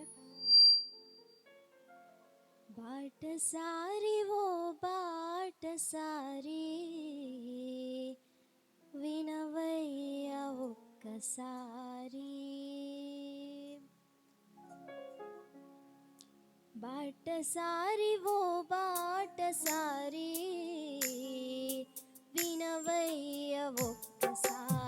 Hallelujah బాటసారి ఓ బాటసారి వినవయ్య ఒక్కసారి. బాటసారి ఓ బాటసారి వినవయ్య ఒక్కసారి.